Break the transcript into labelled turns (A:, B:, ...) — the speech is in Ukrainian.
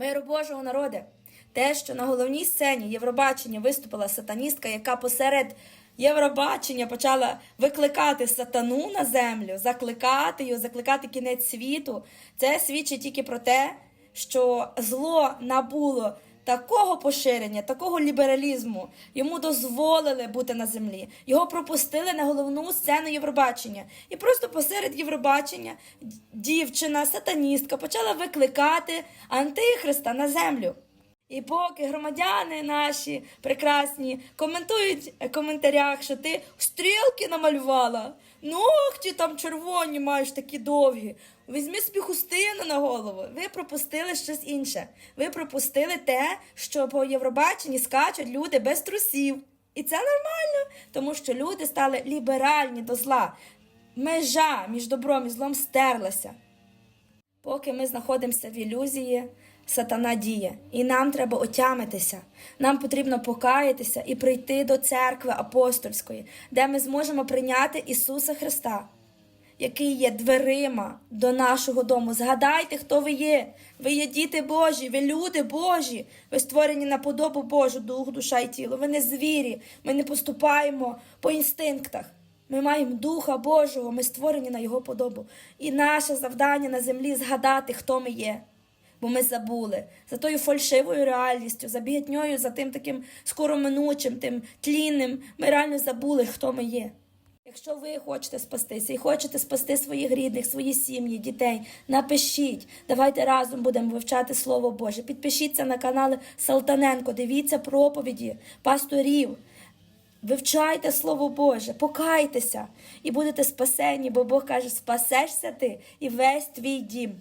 A: Миру Божого народи! Те, що на головній сцені Євробачення виступила сатаністка, яка посеред Євробачення почала викликати сатану на землю, закликати його, закликати кінець світу, це свідчить тільки про те, що зло набуло такого поширення, такого лібералізму. Йому дозволили бути на землі. Його пропустили на головну сцену Євробачення. І просто посеред Євробачення дівчина, сатаністка, почала викликати антихриста на землю. І поки громадяни наші прекрасні коментують в коментарях, що ти стрілки намалювала, ногті там червоні маєш такі довгі. Візьми собі хустину на голову. Ви пропустили щось інше. Ви пропустили те, що по Євробаченні скачуть люди без трусів. І це нормально, тому що люди стали ліберальні до зла. Межа між добром і злом стерлася. Поки ми знаходимося в ілюзії, сатана діє. І нам треба отямитися. Нам потрібно покаятися і прийти до церкви апостольської, де ми зможемо прийняти Ісуса Христа, який є дверима до нашого дому. Згадайте, хто ви є. Ви є діти Божі, ви люди Божі, ви створені на подобу Божу, дух, душа і тіло. Ви не звірі, ми не поступаємо по інстинктах. Ми маємо Духа Божого, ми створені на Його подобу. І наше завдання на землі згадати, хто ми є. Бо ми забули за тою фальшивою реальністю, за бігатньою, за тим таким скороминучим, тим тлінним. Ми реально забули, хто ми є. Якщо ви хочете спастися і хочете спасти своїх рідних, свої сім'ї, дітей, напишіть. Давайте разом будемо вивчати Слово Боже. Підпишіться на канали Салтаненко, дивіться проповіді пасторів. Вивчайте Слово Боже, покайтеся і будете спасені, бо Бог каже: спасешся ти і весь твій дім.